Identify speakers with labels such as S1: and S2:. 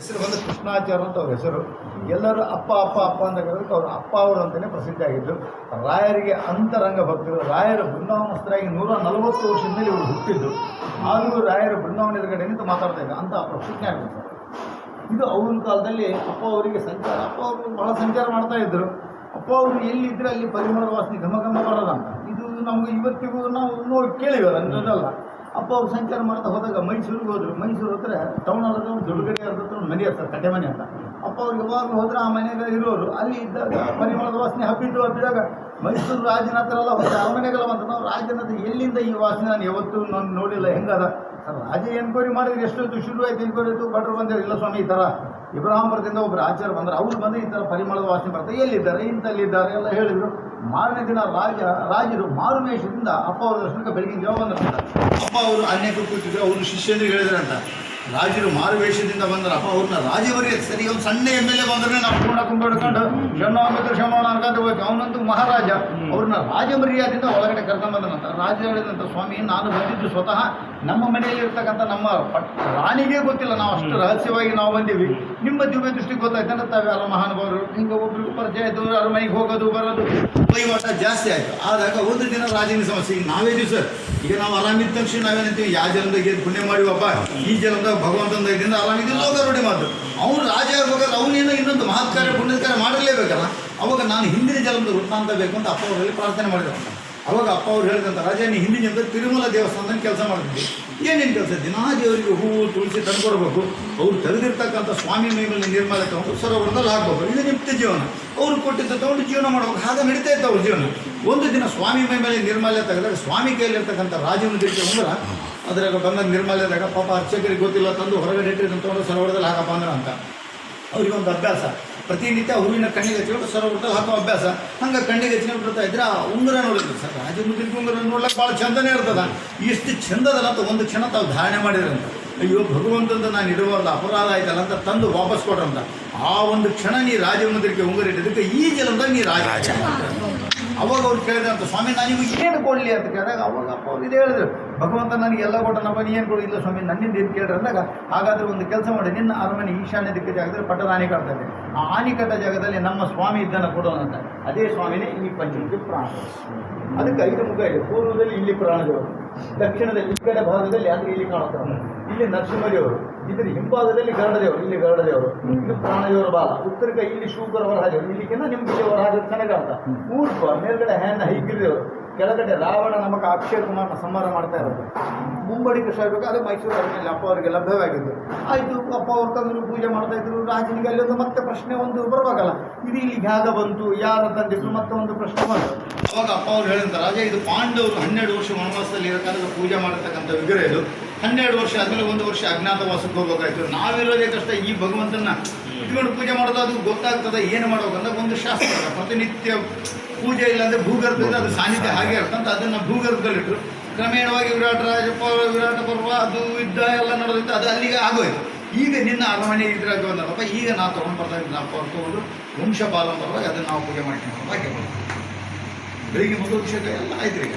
S1: ಹೆಸರು ಬಂದು ಕೃಷ್ಣಾಚಾರ್ಯ ಅಂತ ಅವ್ರ ಹೆಸರು. ಎಲ್ಲರೂ ಅಪ್ಪ ಅಪ್ಪ ಅಪ್ಪ ಅಂತ ಕರೆದಕ್ಕೆ ಅವರು ಅಪ್ಪ ಅವರು ಅಂತಲೇ ಪ್ರಸಿದ್ಧ ಆಗಿದ್ದು, ರಾಯರಿಗೆ ಅಂತರಂಗ ಭಕ್ತರು, ರಾಯರ ಬೃಂದಾವನಸ್ಥರಾಗಿ ನೂರ ನಲವತ್ತು ವರ್ಷದಲ್ಲಿ ಇವರು ಹುಟ್ಟಿದ್ದು. ಆದರೂ ರಾಯರ ಬೃಂದಾವನ ಎದುರುಗಡೆ ನಿಂತು ಮಾತಾಡ್ತಾ ಇದ್ದ ಅಂತ ಆಗಿದೆ ಇದು ಅವ್ರ ಕಾಲದಲ್ಲಿ ಅಪ್ಪ ಅವರಿಗೆ ಸಂಚಾರ, ಅಪ್ಪ ಅವರು ಬಹಳ ಸಂಚಾರ ಮಾಡ್ತಾ ಇದ್ದರು ಅಪ್ಪ ಅವರು ಎಲ್ಲಿದ್ದರೆ ಅಲ್ಲಿ ಪರಿಮಳ ವಾಸನೆ ಘಮ ಘಮ ಬರೋದಂತ ಇದು ನಮ್ಗೆ ಇವತ್ತಿಗೂ ನಾವು ನೋಡಿ ಕೇಳಿವಲ್ಲ ಅನ್ನೋದಲ್ಲ ಅಪ್ಪ ಅವ್ರು ಸಂಚಾರ ಮಾಡ್ತಾ ಹೋದಾಗ ಮೈಸೂರಿಗೆ ಹೋದ್ರು. ಮೈಸೂರು ಹತ್ರ ಟೌನ್ ಹತ್ರ ಒಂದು ದೊಡ್ಡಗಡೆ ಹತ್ರ ಒಂದು ಮನೆ ಇರ್ತಾರೆ ಕಟ್ಟೆ ಮನೆ ಅಂತ. ಅಪ್ಪ ಅವ್ರಿಗೆ ಯಾವಾಗಲೂ ಹೋದ್ರೆ ಆ ಮನೆಗೆ ಇರೋರು. ಅಲ್ಲಿ ಇದ್ದಾಗ ಪರಿಮಳದ ವಾಸನೆ ಹಬ್ಬಿದ್ದು ಹಬ್ಬಿದಾಗ ಮೈಸೂರು ರಾಜನ ಹತ್ರ ಎಲ್ಲ ಆ ಅರಮನೆಗೆಲ್ಲ ಬಂದ ನಾವು ರಾಜನ ಹತ್ರ ಎಲ್ಲಿಂದ ಈ ವಾಸನೆ ನಾನು ಯಾವತ್ತೂ ನಾನು ನೋಡಿಲ್ಲ. ಹೆಂಗದ? ರಾಜ ಎನ್ಕ್ವೈರಿ ಮಾಡಿದ್ರೆ ಶುರು ಆಯ್ತು? ಎನ್ಕ್ವೈರಿ ಆಯಿತು, ಭಟ್ರು ಬಂದರು ಇಲ್ಲ ಸ್ವಾಮಿ, ಈ ಥರ ಇಬ್ರಾಹಿಂಪುರದಿಂದ ಒಬ್ಬರು ಆಚಾರ ಬಂದರು. ಅವ್ರು ಬಂದು ಈ ಥರ ಪರಿಮಳದ ವಾಸನೆ ಬರ್ತಾರೆ ಎಲ್ಲಿದ್ದಾರೆ? ಇಂತಲ್ಲಿದ್ದಾರೆ ಎಲ್ಲ ಹೇಳಿದರು. ಮಾರನೇ ದಿನ ರಾಜ ರಾಜರು ಮಾರುಮೇಶದಿಂದ ಅಪ್ಪ ಅವರ ದರ್ಶನಕ್ಕೆ ಬೆಳಗಿನ ಜಾವ ಬಂದರು ಅಪ್ಪ ಅವರು ಅನೇಕ ಕೂತಿದ್ರು ಅವರು ಶಿಷ್ಯಂದ್ರಿಗೆ ಹೇಳಿದ್ರಂತ. ರಾಜರು ಮಾರುವೇಷದಿಂದ ಬಂದ್ರ ಅಪ್ಪ ಅವ್ರನ್ನ ರಾಜವರಿಗೆ ಸರಿ ಒಂದು ಸಣ್ಣ ಎಂ ಎಲ್ ಎ ಬಂದ್ರೆ ನಾವು ಪೂರ್ಣ ಕುಂಬಿಡ್ಕೊಂಡು ಶರಣಾಗತ ಶ್ರಮಣ ಅನ್ಕೊಂತ ಹೋಗ್ತೀವಿ ಅವನಂತೂ ಮಹಾರಾಜ. ಅವ್ರನ್ನ ರಾಜ ಮರ್ಯಾದಿಂದ ಒಳಗಡೆ ಕರ್ಕೊಂಬಂದನಂತ ರಾಜ ಹೇಳಿದಂಥ ಸ್ವಾಮಿ ನಾನು ಬಂದಿದ್ದು ಸ್ವತಃ ನಮ್ಮ ಮನೆಯಲ್ಲಿ ಇರ್ತಕ್ಕಂಥ ನಮ್ಮ ರಾಣಿಗೆ ಗೊತ್ತಿಲ್ಲ ನಾವು ಅಷ್ಟು ರಹಸ್ಯವಾಗಿ ನಾವು ಬಂದೀವಿ. ನಿಮ್ಮ ದಿವ್ಯ ದೃಷ್ಟಿಗೆ ಗೊತ್ತಾಯ್ತು ತಾವೇ ಅಲ್ಲ ಮಹಾನುಭಾವರು. ಹಿಂಗೆ ಒಬ್ರಿಗೂ ಪರಿಚಯ ಆಯ್ತು ಅವ್ರ ಮನೆಗೆ ಹೋಗೋದು, ಬರೋದು ವಹಿವಾಟ ಜಾಸ್ತಿ ಆಯಿತು. ಆದಾಗ ಒಂದು ದಿನ ರಾಜಿನ ಸಮಸ್ಯೆ. ಈಗ ನಾವೇ ದಿವಸ ಈಗ ನಾವು ಆರಾಮಿದ್ದ ತಕ್ಷಣ ನಾವೇನಂತೀವಿ ಯಾವ ಜಲದಾಗ ಏನು ಪುಣ್ಯ ಮಾಡಿವಪ್ಪ? ಈ ಜನದಾಗ ಭಗವಂತನ ಇದರಿಂದ ಆರಾಮಿದ್ದಿಲ್ಲ ಲೋಕ ರೂಢಿ ಮಾತು ಅವ್ನು ರಾಜ ಆಗ್ಬೇಕಾದ್ರೆ ಅವನೇನೋ ಇನ್ನೊಂದು ಮಹತ್ ಕಾರ್ಯ ಪುಣ್ಯದ ಕಾರ್ಯ ಮಾಡಲೇಬೇಕಲ್ಲ? ಅವಾಗ ನಾನು ಹಿಂದಿನ ಜಲದ ವೃತ್ತಾಂತ ಬೇಕು ಅಂತ ಅಪ್ಪ ಅವರಲ್ಲಿ ಪ್ರಾರ್ಥನೆ ಮಾಡಿದ್ರು. ಅವಾಗ ಅಪ್ಪ ಅವ್ರು ಹೇಳಿದಂತ ರಾಜ ನೀ ಹಿಂದಿನ ಜನ ತಿರುಮಲ ದೇವಸ್ಥಾನದಲ್ಲಿ ಕೆಲಸ ಮಾಡ್ತಿದ್ದೆ ಏನೇನು ಕೆಲಸ? ದಿನಾ ದೇವರಿಗೆ ಹೂವು, ತುಳಸಿ ತಂದ್ಕೊಡ್ಬೇಕು ಅವ್ರು ತೆರೆದಿರ್ತಕ್ಕಂಥ ಸ್ವಾಮಿ ಮೈಮೇಲೆ ನಿರ್ಮಾಲ ತಗೊಂಡು ಸರೋವರದಲ್ಲಿ ಹಾಕ್ಬೇಕು. ಇದು ನಿತ್ಯ ಜೀವನ. ಅವ್ರು ಕೊಟ್ಟಿದ್ದ ತಗೊಂಡು ಜೀವನ ಮಾಡ್ಬೇಕು. ಹಾಗೆ ನಡೀತಾ ಇತ್ತು ಅವ್ರ ಜೀವನ. ಒಂದು ದಿನ ಸ್ವಾಮಿ ಮೈ ಮೇಲೆ ನಿರ್ಮಾಲ್ಯ ತೆಗೆದಾಗ, ಸ್ವಾಮಿ ಕೈಯಲ್ಲಿರ್ತಕ್ಕಂಥ ರಾಜನ ದೇಶ ಅಂದ್ರೆ, ಅದ್ರಾಗ ಬಂದ ನಿರ್ಮಾಲ್ಯದಾಗ ಪಾಪ ಅರ್ಚಕರಿಗೆ ಗೊತ್ತಿಲ್ಲ, ತಂದು ಹೊರಗಡೆ ಇಟ್ಟಿದ್ದಂತ ಸರೋವರದಲ್ಲಿ ಹಾಕಪ್ಪ ಅಂದ್ರೆ ಅಂತ. ಅವ್ರಿಗೆ ಒಂದು ಅಭ್ಯಾಸ. ಪ್ರತಿನಿತ್ಯ ಹೂವಿನ ಕಣ್ಣಿಗೆ ಹಚ್ಕೊಂಡು ಸರೋವರದಲ್ಲಿ ಹಾಕೋ ಅಭ್ಯಾಸ. ಹಂಗೆ ಕಣ್ಣಿಗೆ ಹಚ್ಕೊಂಡು ಬಿಡ್ತಾ ಇದ್ರೆ ಆ ಉಂಗುರ ನೋಡಿದ್ರು ಸರ್ ರಾಜಮುದ್ರಿಕೆ ಉಂಗುರ ನೋಡ್ಲಿಕ್ಕೆ ಭಾಳ ಚಂದನೇ ಇರ್ತದ. ಇಷ್ಟು ಚಂದದಲ್ಲ ಅಂತ ಒಂದು ಕ್ಷಣ ತಾವು ಧಾರಣೆ ಮಾಡಿದ್ರಂತ. ಅಯ್ಯೋ ಭಗವಂತಂದ ನಾನು ಇಡುವಲ್ಲ ಅಪರಾಧ ಆಯ್ತಲ್ಲ ಅಂತ ತಂದು ವಾಪಸ್ ಕೊಟ್ರಂತ. ಆ ಒಂದು ಕ್ಷಣ ನೀ ರಾಜಮುದ್ರಿಕೆ ಉಂಗುರ ಇಟ್ಟಿದ್ದಕ್ಕೆ ಈ ಜಲದಾಗ ನೀ ರಾಜ. ಅವಾಗ ಅವ್ರು ಕೇಳಿದ್ರಂತ ಸ್ವಾಮಿ, ನಾನು ನಿಮಗೆ ಏನು ಕೊಡಲಿ ಅಂತ ಕೇಳಿದಾಗ ಅವಾಗ ಅಪ್ಪ ಅವ್ರು ಇದೇ ಹೇಳಿದ್ರು, ಭಗವಂತ ನನಗೆ ಎಲ್ಲ ಕೊಟ್ಟನಪ್ಪ ನೀ ಏನು ಕೊಡಿ ಇಲ್ಲ ಸ್ವಾಮಿ, ನನ್ನಿಂದ ಏನು ಕೇಳ್ರಿ ಅಂದಾಗ, ಹಾಗಾದ್ರೆ ಒಂದು ಕೆಲಸ ಮಾಡಿ, ನಿನ್ನ ಅರಮನೆ ಈಶಾನ್ಯ ದಿಕ್ಕ ಜಾಗದಲ್ಲಿ ಪಟ್ಟದ ಆನೆ ಕಟ್ತಾರೆ ಆ ಆನಿಕಟ್ಟ ಜಾಗದಲ್ಲಿ ನಮ್ಮ ಸ್ವಾಮಿ ಇದ್ದನ್ನ ಕೊಡೋಣಂತ ಅದೇ ಸ್ವಾಮಿನೇ ಈ ಪಂಚಮುಖಿ ಪ್ರಾಣ. ಅದಕ್ಕೆ ಐದು ಮುಖ ಇದೆ. ಪೂರ್ವದಲ್ಲಿ ಇಲ್ಲಿ ಪ್ರಾಣದೇವರು, ದಕ್ಷಿಣದಲ್ಲಿ ಈ ಕಡೆ ಭಾಗದಲ್ಲಿ ಅಂದ್ರೆ ಇಲ್ಲಿ ಕಾಣುತ್ತಾರೆ ಇಲ್ಲಿ ನರಸಿಂಹದೇವರು. ಇದ್ರ ಹಿಂಭಾಗದಲ್ಲಿ ಗರುಡದೇವರು, ಇಲ್ಲಿ ಗರುಡದೇವರು ಇದು ಪ್ರಾಣದೇವರ ಬಾಲ, ಉತ್ತರ ಕೈ, ಇಲ್ಲಿ ಶೂಕರ ವರಹಾದೇವರು ಇಲ್ಲಿಗಿಂತ ನಿಮ್ಗೆ ವರಹಾದೇವರು ಚೆನ್ನಾಗಿ ಅಂತ ಊರ್ಧ್ವ ಮೇಲ್ಗಡೆ ಹ್ಯಾಂಡ್ ಹೈಗಿರಿದೇವರು. ಕೆಳಗಡೆ ರಾವಣ ನಮಗೆ ಅಕ್ಷಯ ಕುಮಾರನ ಸಂಹಾರ ಮಾಡ್ತಾ ಇರೋದು. ಮುಂಬಡಿ ಇರಬೇಕು, ಅದು ಮೈಸೂರು ಅರಮನೆಯಲ್ಲಿ ಅಪ್ಪ ಅವರಿಗೆ ಲಭ್ಯವಾಗಿದ್ದು. ಆಯಿತು, ಅಪ್ಪ ಅವ್ರು ತಂದರು, ಪೂಜೆ ಮಾಡ್ತಾ ಇದ್ರು, ರಾಜನಿಗೆ ಅಲ್ಲೊಂದು ಮತ್ತೆ ಪ್ರಶ್ನೆ ಒಂದು ಬರಬೇಕಲ್ಲ ಇದು ಇಲ್ಲಿ ಹೇಗ ಬಂತು, ಯಾರ ತಂದಿದ್ರು ಮತ್ತೆ ಒಂದು ಪ್ರಶ್ನೆ ಬಂತು. ಅವಾಗ ಅಪ್ಪ ಅವ್ರು ಹೇಳಿದಂತ ರಾಜ, ಇದು ಪಾಂಡವರು ಹನ್ನೆರಡು ವರ್ಷ ವನವಾಸದಲ್ಲಿ ಇರಕಾಲ ಪೂಜೆ ಮಾಡಿರ್ತಕ್ಕಂಥ ವಿಗ್ರಹ ಇದು. ಹನ್ನೆರಡು ವರ್ಷ ಆದ್ಮೇಲೆ ಒಂದು ವರ್ಷ ಅಜ್ಞಾತವಾಸಕ್ಕೆ ಹೋಗ್ಬೇಕಾಯ್ತು. ನಾವಿರೋದೇ ಕಷ್ಟ, ಈ ಭಗವಂತನ ಇಟ್ಕೊಂಡು ಪೂಜೆ ಮಾಡೋದು ಅದು ಗೊತ್ತಾಗ್ತದೆ, ಏನು ಮಾಡೋಕಂತ ಒಂದು ಶಾಸ್ತ್ರ. ಪ್ರತಿನಿತ್ಯ ಪೂಜೆ ಇಲ್ಲ ಅಂದ್ರೆ ಭೂಗರ್ಭದಿಂದ ಅದು ಸಾನ್ನಿಧ್ಯ ಹಾಗೆ ಇರ್ತಂತ ಅದನ್ನ ಭೂಗರ್ಭದಲ್ಲಿಟ್ಟರು ಕ್ರಮೇಣವಾಗಿ ವಿರಾಟ ರಾಜ ಪ- ವಿರಾಟ ಪರ್ವ, ಅದು ಯುದ್ಧ ಎಲ್ಲ ನಡೆದಿತ್ತು, ಅದು ಅಲ್ಲಿಗೆ ಆಗೋಯ್ತು. ಈಗ ನಿನ್ನ ಅರಮನೆ ಇದ್ರಾಗ ಬಂದಲ್ಲಪ್ಪ ಈಗ ನಾವು ತೊಗೊಂಡು ಬರ್ತಾ ನಾವು ತಗೊಂಡು ವಂಶಪಾಲನ ಬರುವಾಗ ಅದನ್ನು ನಾವು ಪೂಜೆ ಮಾಡ್ಕೊಂಡು ಭಾಗ್ಯ ಬೆಳಿಗ್ಗೆ ಮೊದಲು ಎಲ್ಲ ಆಯ್ತು ಈಗ.